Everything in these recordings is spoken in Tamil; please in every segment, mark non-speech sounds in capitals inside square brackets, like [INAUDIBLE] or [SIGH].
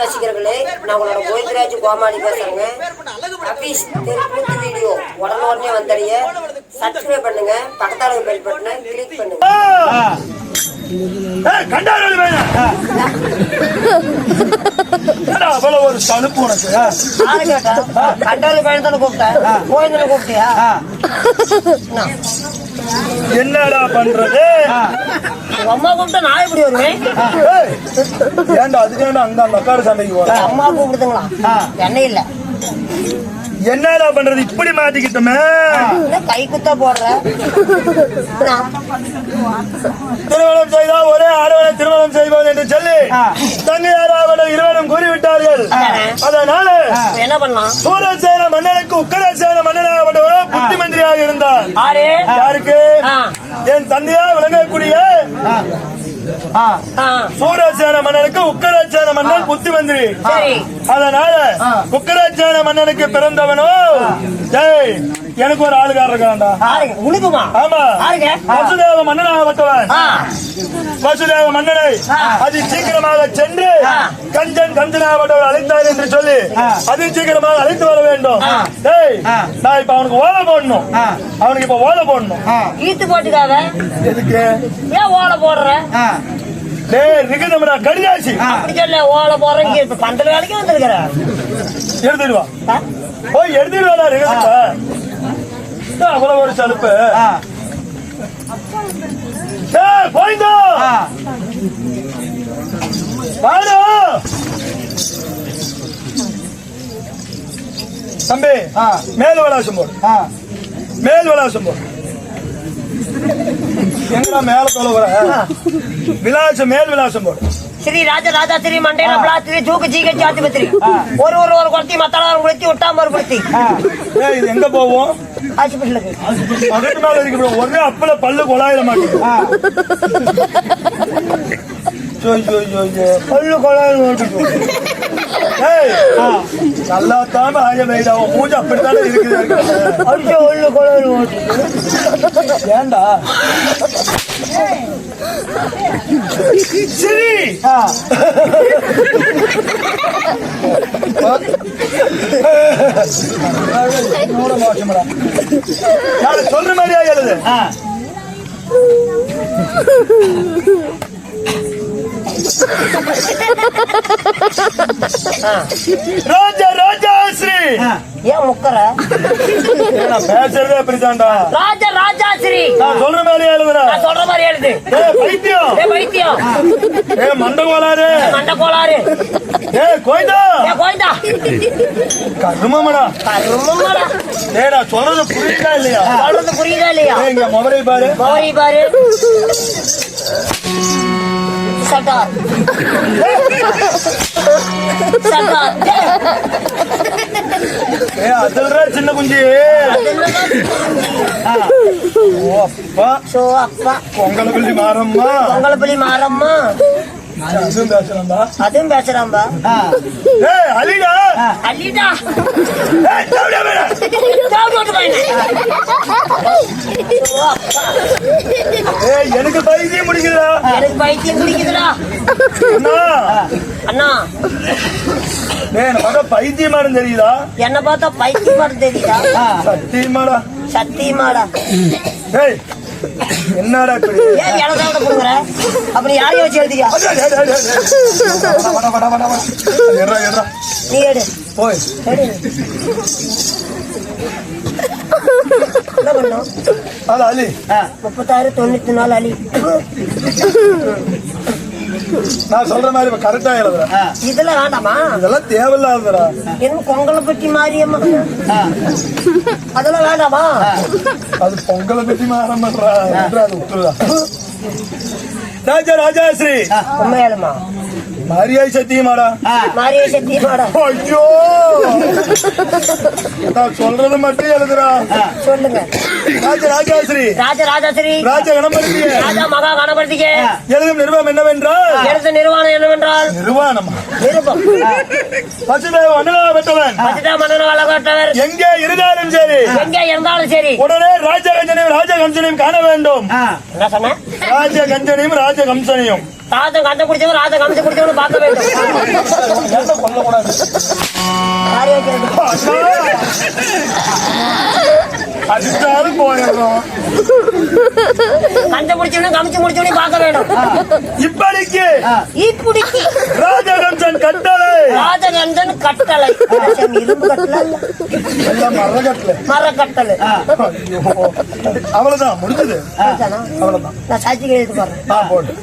ரசிகர்களே நான் உங்களோட கோவிந்தராஜ் கோமாளி பேசுறேங்க. அபீஸ் தெருக்கூத்து வீடியோ உடனே வந்தடைய சப்ஸ்கிரைப் பண்ணுங்க பக்கத்தால பெல் பட்டனை கிளிக் பண்ணுங்க. ஒரு சலுப்பு உனக்கு? யாரு கேட்டா? கண்டாலி பையன் தானே கூப்பிட்டேன். கோவிந்தனை கூப்பிட்டியா? என்னடா பண்றது? அம்மா கூப்பிட்டா நான் எப்படி வருவேன்? ஏன்டா அதுக்காண்ட அங்க அந்த அக்காடு சண்டைக்கு போற? அம்மா கூப்பிடுதுங்களா? என்ன இல்ல. என்னடா பண்றது? இப்படி மாட்டிக்கிட்டோமே. என்ன கை குத்தா போடுற? திருமணம் செய்தால் ஒரே ஆடவனை திருமணம் செய்வோம் என்று சொல்லி தங்கையாராவனை இருவரும் கூறிவிட்டார்கள். அதனால என்ன பண்ணலாம்? சூரசேன மன்னனுக்கு உக்கரசேன மன்னனாகப்பட்டவரோ புத்தி மந்திரியாக இருந்தார். யாருக்கு. என் தந்தையா விளங்கக்கூடிய ஆ. சூரசேன மன்னனுக்கு உக்கரசேன மன்னன் புத்தி மந்திரி சரி. அதனால உக்கரசேன மன்னனுக்கு பிறந்தவனோ? டேய் எனக்கு ஒரு ஆளுகாரர் இருக்கான்டா ஆறுங்க உனக்குமா? ஆமா. வசுதேவ மன்னனாகப்பட்டவன் வசுதேவ மன்னனை அதி சீக்கிரமாக சென்று கஞ்சன் கஞ்சனாகப்பட்டவர் அழைத்தார் என்று சொல்லி அதி சீக்கிரமாக அழைத்து வர வேண்டும். டேய் நான் இப்ப அவனுக்கு ஓலை போடணும். அவனுக்கு இப்ப ஓலை போடணும். ஈத்து போட்டுக்காத. எதுக்கு? ஏன் ஓலை போடுற? கடிதாசி. ஓலை போடுறேங்க இப்ப பந்தல் வேலைக்கு வந்திருக்கிற. எடுத்துட்டு வா. ஆ? போய் எடுத்துட்டு வாடா ரிகதமரா அவ்வளவு ஒரு சலுப்பு. போய்ந்தோ வாடா. தம்பி மேல் விளாசம் போடு. மேல் விளாசம் போடு. எங்கடா மேல தொலை வர விலாசம் மேல் விலாசம் போடு. ஸ்ரீ ராஜ ராஜா ஸ்ரீ மண்டையில பிளாஸ்திரி தூக்கு சீக்க ஜாதி பத்திரி. ஒரு ஒரு ஒரு குளத்தி மத்தாளர் குளத்தி விட்டாம குளத்தி ஏய், இது எங்க போவோம்? பக்கத்து மேல இருக்கு. ஒரே அப்பல பல்லு கொலாயிட மாட்டேங்குது. பல்லு கொலாயிட மாட்டேங்குது. நல்லா தான் ஆய வைடா உன் மூஞ்சி அப்படித்தானே இருக்குது. ஐயோ ஒண்ணு ஓட்டு ஏண்டா? சரி! சொல்ற மாதிரியா எழுது? ராஜா ராஜா ஸ்ரீ. ஏன் முக்கற? நான் பேசுறதே அப்படித்தான்டா. ராஜ ராஜா ஸ்ரீ. நான் சொல்ற மாதிரியா எழுதுறேன் நான் சொல்ற மாதிரி எழுது. ஏ பைத்தியம். ஏ பைத்தியம். ஏ மண்டகோளாரு மண்ட கோளாறு ஏ கோய்தா ஏ கோயந்தா கருமமடா. கருமமாடா. ஏ நான் சொல்றது புரியுதா இல்லையா? சொல்றது புரியுதா இல்லையா? ஏய், இங்க மொபைலை பாரு. கௌரி பாரு. சட்டார் சட்டார் ஏ அதுல்ற சின்ன குஞ்சி. ஓ அப்பா. சோ அப்பா. பொங்கல் பள்ளி மாறம்மா. பொங்கலப்பள்ளி மாறம்மா. அதுவும் ஏய் அலிடா. ஏய் போயினே. சோ அப்பா, ஏய் எனக்கு பைத்தியம் முடிக்குதா எனக்கு பைத்தியம் பிடிக்குதுடா. அண்ணா. அண்ணா. ஏய் எனக்கு பார்த்தா பைத்தியமானு தெரியுதா? என்ன பார்த்தா பைத்தியம் தெரியுதா? சத்தியமாடா. சத்தியமாடா. ஏய் என்னடா இப்படி? ஏன் இலசாவிட கொடுக்குற அப்படி யாரையும் வச்சு எழுதியா. நீ எடு போய். என்ன பண்ணும் அலி முப்பத்தாறு தொண்ணூத்தி நாலு அலி. நான் சொல்ற மாதிரி இப்ப கரெக்டா எழுதுறேன் இதுல வேண்டாமா? இதெல்லாம் தேவையில்லாதடா என்ன பொங்கலை பற்றி மாரியம்மா அதெல்லாம் வேண்டாமா? அது பொங்கலை பத்தி மாறம் பண்றா விட்றா, அது விட்டுறா. ராஜா ராஜாஸ்ரீ. உண்மையாலுமா? மரியாதை சத்தியமாடா மாரிய சத்தியமாடா ஐயோ நான் சொல்றது மட்டும் எழுதுறா சொல்லுங்க ராஜ ராஜாஸ்ரீ ராஜ ராஜாஸ்ரீ ராஜ கணபதி ராஜா மகா கணபதிக்கு எழுதும் நிறுவனம் என்னவென்றால் எடுத்த நிர்வாணம் என்னவென்றால் நிர்வாணமா நிருபம் பசுதேவ அண்ணனா பெற்றவன் பசிதா மன்னன் வளர்க்கட்டவர் எங்கே இருந்தாலும் சரி எங்க இருந்தாலும் சரி உடனே ராஜகஞ்சனையும் ராஜகம்சனையும் காண வேண்டும் என்ன சொன்ன ராஜகஞ்சனையும் ராஜகம்சனையும் ராஜம் கந்த குடிச்சவன் ராஜம் கமிச்சு குடிச்சவன் பார்க்க வேண்டும். பண்ணக்கூடாது? போயிடுறோம் கந்த குடிச்சவனும் கமிச்சு முடிச்சவனையும் பார்க்க வேண்டும். இப்படிக்கு. இப்படிக்கு. ராஜகம்சன் கட்டளை. ராஜகந்தன் கட்டளை. இரும்பு கட்டளை அவ்வளவுதான் முடிஞ்சது? அவ்வளவுதான். நான் சாட்சி எழுதி போடுறேன் ஆ போடு.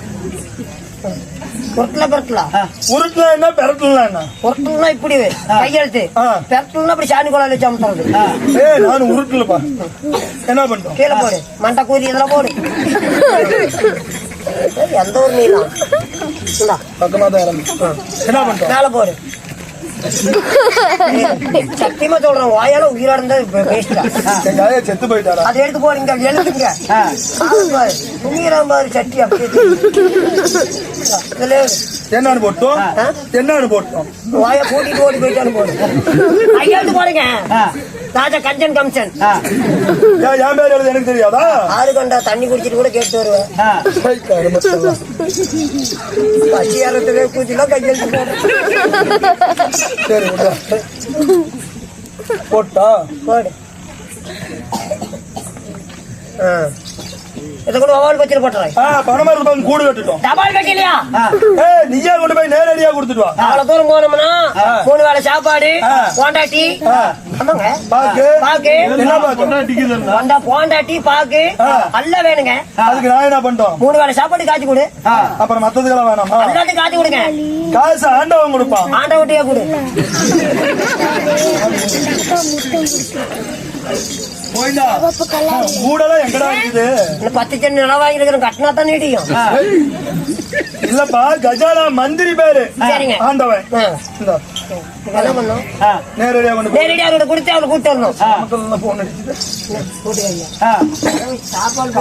பொருட்கள? பொருட்களா உருட்டுனா என்ன? பெரட்டலாம் பொருட்கள்னா இப்படி கையெழுத்து. ஆ. பெருட்டுனா அப்படி சாணி குழாயில் வச்சு அமுத்துறது. ஏய் நான் உருட்டுலப்பா. என்ன பண்றோம்? கீழே போடு. மண்டை கூதி இதெல்லாம் போடு. எந்த ஒரு நீளம் இந்தா, பக்கமா தான் இறங்கு. என்ன பண்றோம்? மேல போடு. ஏய், [LAUGHS] சத்தியமா சொல்றேன் வாயால உயிரோட இருந்தா ஆயா செத்து போயிட்டாரா? அதை எடுத்து போடு இங்க எழுதுங்க. துணிகிறான் பாரு சட்டி அப்படியே. என்னன்னு போட்டோம்? என்னன்னு போட்டோம் வாய கூட்டிட்டு ஓடி போயிட்டான்னு போடு. கையெழுத்து போடுங்க. ராஜா கஞ்சன் கம்சன். என் பேர் எழுது எனக்கு தெரியாதா? ஆறு கண்டா தண்ணி குடிச்சிட்டு கூட கேட்டு வருவேன். பசி ஏறத்துலேயே கூச்சிலாம் போடு சரி. போட்டா? போடு. ஆ. இதை கூட ஒவ்வொரு போட்டுறேன். பணமா ரூபாய் கூடு கட்டுட்டோம். டபால் நீயே கொண்டு போய் நேரடியா கொடுத்துட்டு வா. அவ்வளவு தூரம் போனோம்னா மூணு வேளை சாப்பாடு. போண்டாட்டி. பாக்கு. பாக்கு. என்ன பாக்கு? போண்டா போண்டாட்டி பாக்கு. அல்ல வேணுங்க. அதுக்கு நான் என்ன பண்ணிட்டோம்? மூணு வேளை சாப்பாடு காய்ச்சி கொடு. அப்புறம் மத்ததுக்கெல்லாம் வேணாமா. எல்லாத்தையும் காய்ச்சி கொடுங்க. காசு ஆண்டவன் கொடுப்பான். ஆண்ட விட்டியே கொடு. கூடலாம் எங்கடா இருக்குது? பத்து சென்ட் நிலம் வாங்கிருக்கிறோம் கட்டினா தான் நீடியும். இல்லப்பா கஜானா மந்திரி பேரு. சரிங்க. ஆண்டவன். என்ன பண்ணும். நேரடியா கொண்டு போய். நேரடியாக அவரோட கொடுத்து அவளை கூட்டு வரணும். மக்கள் போன் அடிச்சுட்டு. கூட்டி வைங்க. சாப்பாடு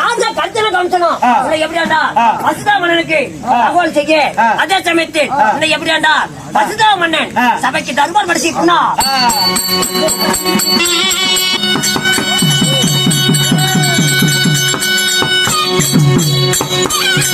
ராஜா கருத்தனை காமிச்சனும் எப்படியாண்டா? வசுதா மன்னனுக்கு தகவல் செய்ய அதே சமயத்தில் எப்படியாண்டா? வசுதா மன்னன் சபைக்கு தர்பார் படிச்சுக்கணும் Thank you.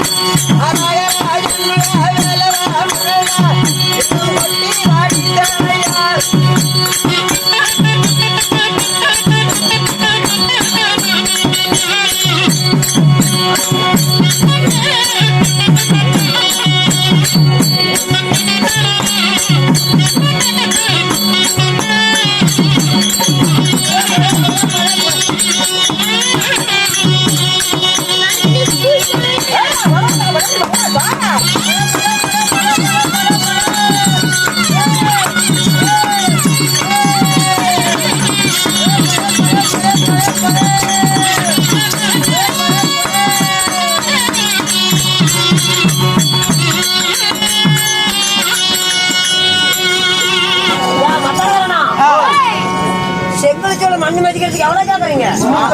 हमारे भाई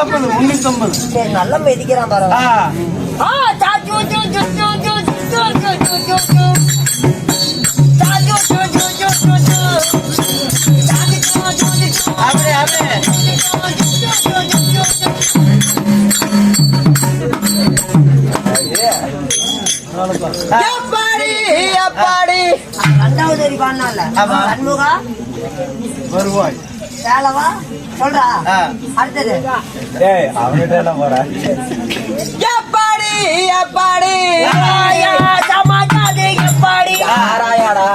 நாற்பது முன்னூத்தி ஐம்பது சரி நல்லா மிதிக்கிறான் அப்படியே அப்பாடி அப்பாடி ரெண்டாவது அறிவான்னால வருவாய் சேலவா சொல்றா. ஆ. அடுத்தது. ஏய் அவன்கிட்ட என்ன போற எப்பாடி எப்பாடி? சமாஜாது எப்படி? ஆராயாடா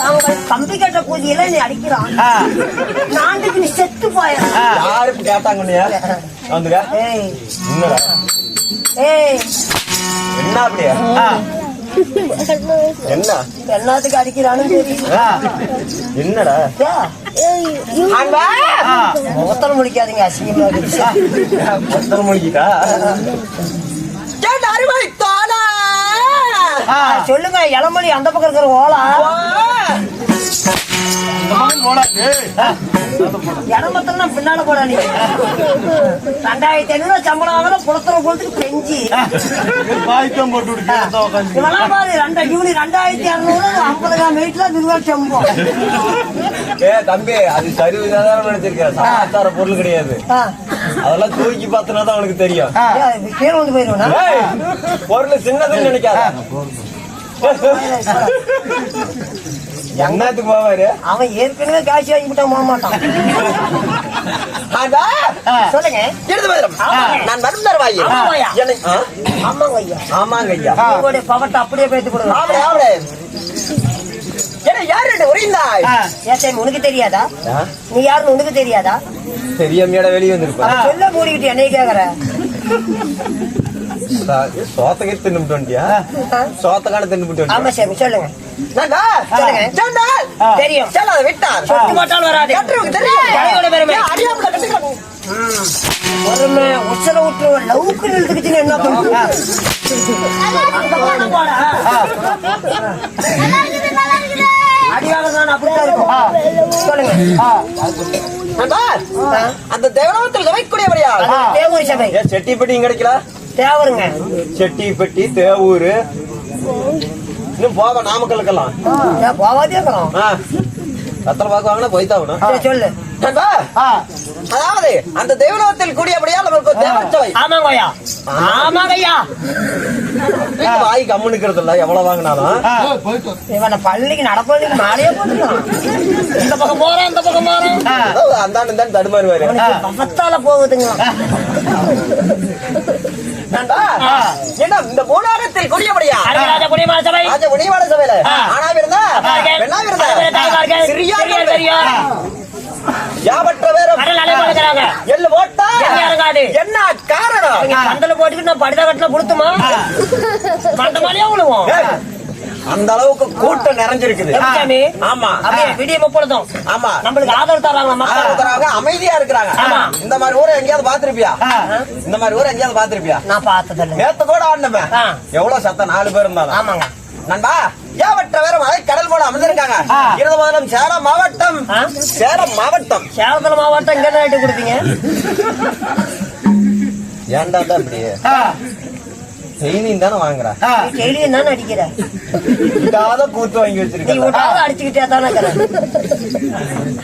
அவங்க கம்பி கட்ட பூஜையில நீ அடிக்கிறான். நாண்டுக்கு நீ செத்து. யாருக்கு கேட்டாங்க நீ வந்துங்க ஏய். என்ன அப்படியா? என்ன? எல்லாத்துக்கும் அடிக்கிறானு என்னடா? முகத்தல் முடிக்காதீங்க அசிங்கமா முகத்தல் முடிக்கிட்டா சொல்லுங்க இளமொழி அந்த பக்கம் இருக்கிற ஓலா. இடமத்தா பின்னால போட நீ. ரெண்டாயிரத்தி ஐநூறு சம்பளம் வாங்கல புலத்துற பெஞ்சி பாய்க்கம் போட்டு இவெல்லாம் பாரு ரெண்டு யூனி ரெண்டாயிரத்தி அறுநூறு ஐம்பது கிராம் வெயிட்ல ஏ தம்பி அது சரிவிதான் நினைச்சிருக்கேன் சமாச்சார பொருள் கிடையாது. அதெல்லாம் தூக்கி பார்த்தனா தான் உனக்கு தெரியும். கீழே வந்து பொருள் சின்னதுன்னு நினைக்காத. என்னத்துக்கு போவாரு? அவன் ஏற்கனவே காசு வாங்கிவிட்டா போக மாட்டான். சொல்லுங்க. நான் வரும் தருவாயி. என்னை? ஆமாங்க ஐயா. ஆமாங்க ஐயா. உங்களுடைய பவத்தை அப்படியே பேத்து கொடுங்க. என்ன உனக்கு தெரியாதா? நீ யாருன்னு உனக்கு தெரியாதா? தெரியாமையோட வெளியே வந்திருப்பா. சொல்ல மூடிக்கிட்டு என்னைய கேக்குற. சோத்தகை தின்னுட்டோண்டியா சோத்தக்கான தின்னுட்டோம் ஆமா சாமி சொல்லுங்க. உச்சல விட்டு. என்ன பண்ணுவோம் அடியாளதான் அந்த தேவலோகத்தில் சபைக்குடையவரையா தேவரி சபை. செட்டிப்பட்டி கிடைக்கல? தேவருங்க. செட்டி பெட்டி தேவூரு. இன்னும் போவ நாமக்கலுக்கெல்லாம் ஏன் போவாதே இருக்கிறோம். ரத்தன பாக்கு வாங்கினா போய்த்தாகணும் சரி, சொல்லு. அதாவது அந்த தேவலோகத்தில் கூடியபடியா நமக்கு தேவச்சவை ஆமாங்க ஐயா ஆமாங்க ஐயா Ah. வாய் கம்முனுக்கிறது இல்ல எவ்வளவு வாங்கினாலும். இவனை பள்ளிக்கு நடப்பள்ளிக்கு மாலையே போட்டுக்கலாம் இந்த பக்கம் போறேன் இந்த பக்கம் போறேன். ஆ. அந்தாண்டு தான் தடுமாறுவாரு. பக்கத்தால போகுதுங்க. நண்பா. என்ன இந்த கூடியபடியா? சபை. ராஜ சபையில. ஆ. ஆனா இருந்தா பெண்ணா இருந்தா சிறியா யாவற்ற பேரும் எள்ளு போட்டா. என்ன காரணம்? பந்தல போட்டுக்கிட்டு நான் படுத கட்டில கொடுத்துமா? மண்ட மேலேயே விழுவோம் அந்த அளவுக்கு கூட்டம் நிறைஞ்சிருக்குது? ஆமா. அப்படியே விடிய முப்பொழுதும் ஆமா. நம்மளுக்கு ஆதரவு தராங்க அமைதியா இருக்கிறாங்க. ஆமா. இந்த மாதிரி ஊரை எங்கேயாவது பாத்திருப்பியா. இந்த மாதிரி ஊரை எங்கேயாவது பாத்திருப்பியா நான் பார்த்ததில்லை. நேத்து கூட ஆடினமே. எவ்வளவு சத்தம்? நாலு பேர் இருந்தாலும். ஆமாங்க. நண்பா ஏவற்ற வேற மலை கடல் போல அமர்ந்திருக்காங்க. ஆ. இருந்த போதிலும் சேலம் மாவட்டம்? சேலம் மாவட்டம். சேலத்துல மாவட்டம் இங்க ரேட்டு கொடுத்தீங்க. ஏன்டா தான் இப்படி? ஆ. செய்தியும் தானே வாங்குற? டெய்லியும் தானே அடிக்கிற? இதாத கூத்து வாங்கி நீ வச்சிருக்க விட்டாவது அடிச்சுக்கிட்டே தானே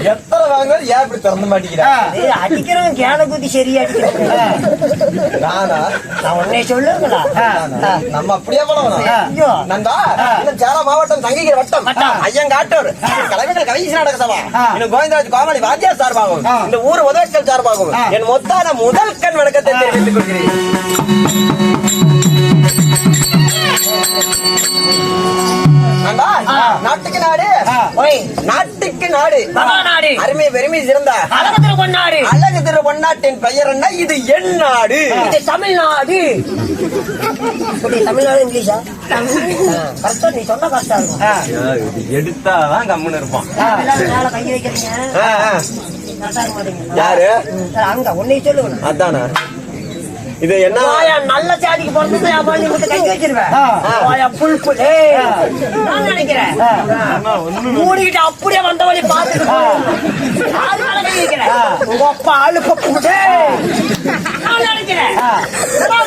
எத்தனை வாங்குறது ஏன் இப்படி திறந்து மாட்டேங்கிற அடிக்கிறவன் கேன குத்தி சரியா அடிக்கிறேன் நானா? நான் உன்னை சொல்லுங்களா? நானா? நம்ம அப்படியே பண்ணணும் இன்னும் சேலம் மாவட்டம் தங்கிக்கிற வட்டம். ஐயங்காட்டூர். கலைஞர்கள் கலைஞர் நாடக சபா. இன்னும் கோவிந்தராஜ் கோமாளி வாத்தியார் சார்பாகவும் ஆ. இந்த ஊர் உதவிச்சல் சார்பாகவும் ஆ. என் மொத்தான முதல் கண் வணக்கத்தை தெரிவித்துக் கொள்கிறேன். நாட்டுக்கு நாடு. நாட்டுக்கு நாடு. அருமை பெருமை சிறந்த அழகு திரு பொன்னாட்டின் பெயர் என்ன? இது என் நாடு. இது தமிழ்நாடு. தமிழ்நாடு இங்கிலீஷா? கரெக்டா நீ சொன்னா கரெக்டா இருக்கும். எடுத்தாதான் கம்முன்னு இருப்பான். கை வைக்கிறீங்க யாரு? அங்க உன்னை சொல்லுங்க. அதானா. இது என்ன? நல்ல ஜாதிக்கு பிறந்தது என் மாதிரி மட்டும் கை வச்சிருவேன் புல் புல். நான் நினைக்கிறேன். மூடிக்கிட்டு அப்படியே வந்த வழி பார்த்துட்டு அப்பா ஆளு பப்பு. நான் நினைக்கிறேன்.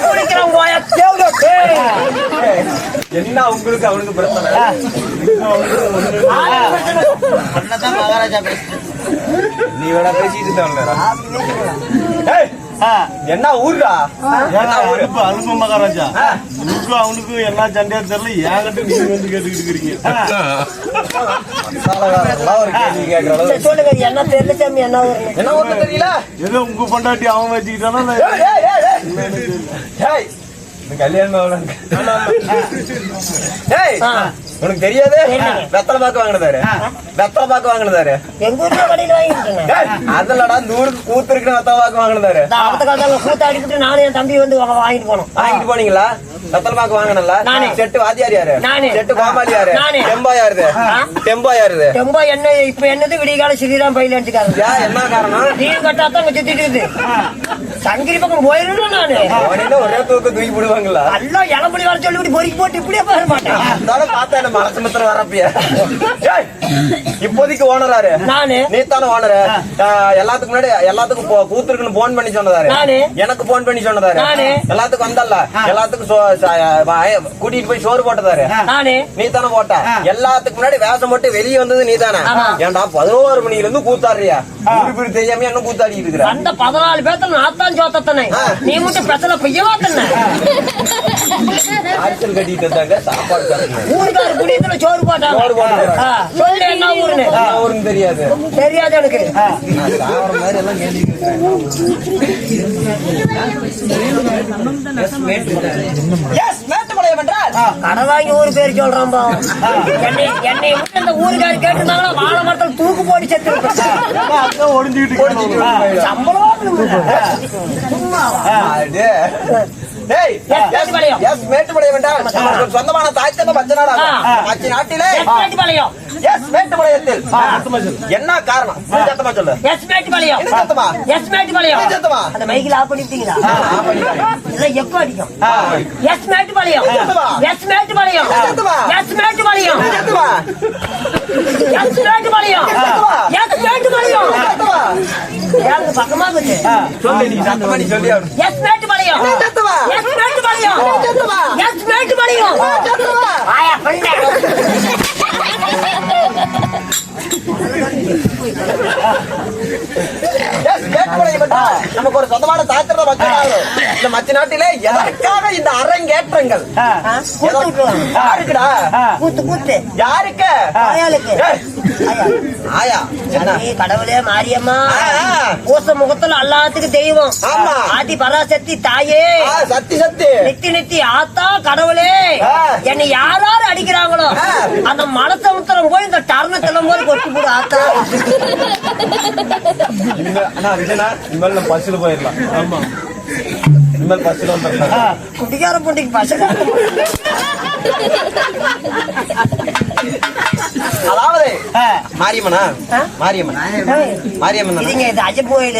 குடிக்கிறேன் தேவடா டேய். என்ன உங்களுக்கு அவனுக்கு பிரச்சனை? பிரச்சனை. நீ வேணா பேசிட்டு தவறா என்ன ஊர்டா? ஏன்னா அனுப்பு அனுப்பு மகாராஜா. உனக்கும் அவனுக்கும் என்ன சண்டையா தெரியல. ஏங்கிட்ட நீங்க வந்து கேட்டுக்கிட்டு இருக்கிறீங்க சொல்லுங்க என்ன தெரியல சாமி என்ன. என்ன தெரியல? ஏதோ உங்க பொண்டாட்டி அவன் வச்சுக்கிட்டானா கல்யாணம்? ஏய். உனக்கு தெரியாது. வெத்தலை பாக்கு வாங்கினதாரு வெத்தலை பாக்கு வாங்கினதாரு இந்த ஊருக்கு கூத்து இருக்கிற வெத்தலை பாக்கு வாங்கினதாரு நானும் என் தம்பி வந்து வாங்கிட்டு போனோம். வாங்கிட்டு போனீங்களா? வெத்தலை பாக்கு வாங்கினல. செட்டு வாத்தியார் யாரு. செட்டு கோமாளி யாரு. டெம்பா யாருது? ஆ. டெம்பா யாருது? ரொம்ப என்ன இப்ப என்னது விடிகால ஸ்ரீராம் பயில அடிச்சுக்காரு என்ன காரணம்? நீ கட்டாத்தான் சுத்திட்டு சங்கிரி பக்கம் போயிடணும் நானு. ஒரே தூக்க தூக்கி போடுவாங்களா? எல்லாம் இளம்படி வர சொல்லி இப்படி பொறுக்கி போட்டு இப்படியே போயிட மாட்டேன். அதோட பார்த்தா என்ன மனசு மித்திரம் வரப்பிய? இப்போதைக்கு ஓனராரு நானு. நீ தானே ஓனரு. எல்லாத்துக்கும் முன்னாடி எல்லாத்துக்கும் கூத்துருக்குன்னு போன் பண்ணி சொன்னதாரு. எனக்கு போன் பண்ணி சொன்னதாரு. எல்லாத்துக்கும் வந்தல்ல? எல்லாத்துக்கும் கூட்டிட்டு போய் சோறு போட்டதாரு நானு? நீ தானே போட்ட எல்லாத்துக்கும் முன்னாடி வேஷம் போட்டு வெளியே வந்தது நீ தானே. ஏன்டா பதினோரு மணில இருந்து கூத்தாடுறியா பேரு தெரியாம என்ன கூத்தாடிட்டு இருக்கிற? அந்த பதினாலு பேர்த்த நாத்தான் சோத்தத்தனை ஆ. நீ மட்டும் பெத்தல பையவா தன்ன? ஆட்கள் கட்டிட்டு இருந்தாங்க சாப்பாடு சாப்பிடுங்க ஊருக்காரு குடியத்துல சோறு போட்டாங்க. சோறு போட்டாங்க. சொல்லு என்ன ஊருன்னு. ஊருன்னு தெரியாது. தெரியாது எனக்கு. நான் சாவர மாதிரி எல்லாம் ஊரு பேர் சொல்றான் பா. என்னை இந்த ஊருக்காரு கேட்டிருந்தாங்கன்னா வாழை மரத்தில் தூக்கு போட்டு செத்து. சம்பளம் மேட்டுப்பாளையம். என்றால் சொந்தமான தாய் தந்த நாட்டிலே எஸ் மேட்டுப்பாளையம் எஸ் மேட்டுப்பாளையத்தில் என்ன காரணம் இன்னும் சத்தமா சொல்லு எஸ் மேட்டுப்பாளையம் இன்னும் சத்தமா எஸ் மேட்டுப்பாளையம் இன்னும் சத்தமா அந்த மைக்கில் ஆஃப் பண்ணிட்டீங்களா ஆஃப் பண்ணிட்டேன். இல்ல எப்ப அடிக்கும் ஆ. எஸ் மேட்டுப்பாளையம் சத்தமா. எஸ் மேட்டுப்பாளையம் சத்தமா. எஸ் மேட்டுப்பாளையம் சத்தமா எஸ் மேட்டுப்பாளையம் சத்தமா. எஸ் மேட்டுப்பாளையம் சத்தமா எனக்கு பக்கமா இருக்கு சொல்லு நீ சத்தமா நீ சொல்லி ஆகணும். எஸ் மேட்டுப்பாளையம் சத்தமா. எஸ் மேட்டுப்பாளையம் சத்தமா. எஸ் மேட்டுப்பாளையம் சத்தமா. ஆயா பண்ண Yes, மேட்டுப்பாளையம் என்றால் நமக்கு ஒரு சொந்தமான பச்சை நாடாகும். இந்த மச்ச நாட்டிலே எதற்காக இந்த அரங்கேற்றங்கள்? யாருக்குடா. கூத்து கூத்து. யாருக்கு? ஆயா. கடவுளே மாரியம்மா. பூச முகத்துல எல்லாத்துக்கும் தெய்வம். ஆமா. ஆதி பராசக்தி தாயே. ஆ, சத்தி சத்தி. நித்தி நித்தி ஆத்தா கடவுளே. என்னை யார் யார் அடிக்கிறாங்களோ. அந்த மனசமுத்திரம் போய் இந்த டர்ணத்துல போது கொட்டி போடு ஆத்தா. இனிமேல் நம்ம பஸ்ல போயிடலாம். ஆமா. இனிமேல் பஸ்ல வந்துடலாம். குடிக்கார பொண்டிக்கு பசங்க அதாவது. மாரியம்மனா? மாரியம்மன். மாரியம்மன் இதுங்க இது அஜ கோயில்.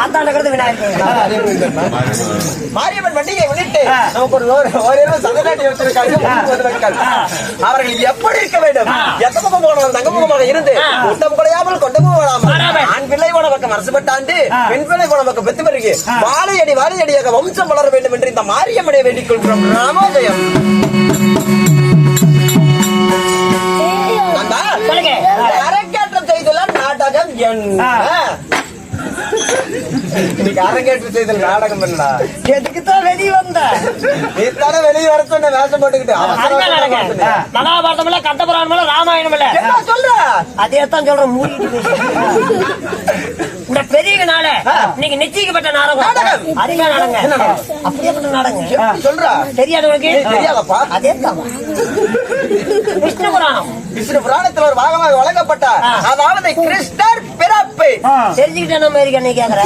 ஆத்தாண்ட கிடந்து விநாயகர் கோயில். மாரியம்மன் பண்டிகை முன்னிட்டு. நமக்கு ஒரு சதநாட்டி வச்சிருக்காங்க அவர்கள் எப்படி இருக்க வேண்டும்? எத்த முகம் போனவர் தங்க முகமாக இருந்து உத்தம் குறையாமல் கொண்ட போடாமல் வராமல். ஆண் பிள்ளை போன பக்கம் அரசுபட்டாண்டு ஆ. பெண் பிள்ளை போன பக்கம் பெத்து பிறகு வாழையடி வாழையடியாக வம்சம் வளர வேண்டும் என்று இந்த மாரியம்மனை வேண்டிக் கொள்கிறோம். ராமோதயம். அரங்கேற்றம் செய்துள்ள நாடகம் என்ன. இன்னைக்கு அரங்கேற்றம் செய்துள்ள நாடகம் என்னடா எதுக்குத்தான் வெளியே வந்த? நீத்தானே வெளியே வர சொன்ன வேஷம் போட்டுக்கிட்டு. மகாபாரதம் இல்ல கந்தபுராணம் இல்ல ராமாயணம் இல்ல சொல்ற? அதே தான் சொல்றேன் மூடிட்டு. இந்த பெரிய நாள நீங்க நிச்சயிக்கப்பட்ட நாடகம். என்ன நாடகம்? அப்படியேப்பட்ட நாடகம். சொல்ற. தெரியாது உனக்கு? ஏய், தெரியாதப்பா. அதே தான் விஷ்ணு புராணம் விஷ்ணு புராணத்தில் ஒரு பாகமாக வழங்கப்பட்ட. அதாவது கிருஷ்ணர் பிறப்பு. தெரிஞ்சுக்கிட்டே நம்ம இருக்க நீ கேக்குற?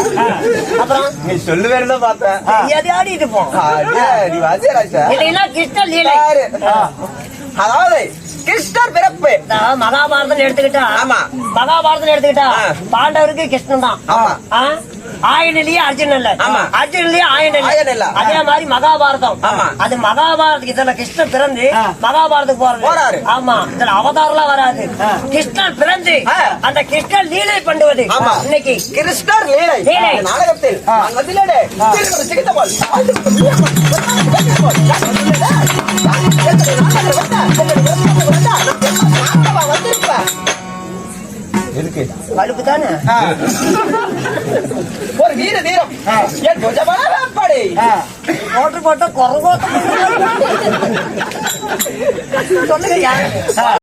அப்புறம்? நீ சொல்லுவேன்னு பார்த்தேன். தெரியாதே ஆடிட்டு போ? நீ இல்லைன்னா கிருஷ்ண லீலை. யாரு? அதாவது கிருஷ்ணர் பிறப்பு. மகாபாரதம் எடுத்துக்கிட்டா? ஆமா. மகாபாரதம் எடுத்துக்கிட்டா. பாண்டவருக்கு கிருஷ்ணன் தான். ஆமா. ஆயனிலேயே அர்ஜுனன் இல்ல. அர்ஜுனிலேயே ஆயன் ஆயன் இல்ல. அதே மாதிரி மகாபாரதம். ஆமா. அது மகாபாரதம் இதுல கிருஷ்ணன் பிறந்து மகாபாரதத்துக்கு போறாரு. ஆமா. இதுல அவதாரம்லாம் வராது. கிருஷ்ணன் பிறந்து. அந்த கிருஷ்ணன் லீலை பண்ணுவது. இன்னைக்கு. கிருஷ்ணர் லீலை. நாடகத்தில். சிகித்தபால் எதுக்கு? வலுப்பு தானே ஒரு வீர தீரம் என் கொஞ்சமான படை போட்டு போட்டு குறங்கோ சொல்லுங்க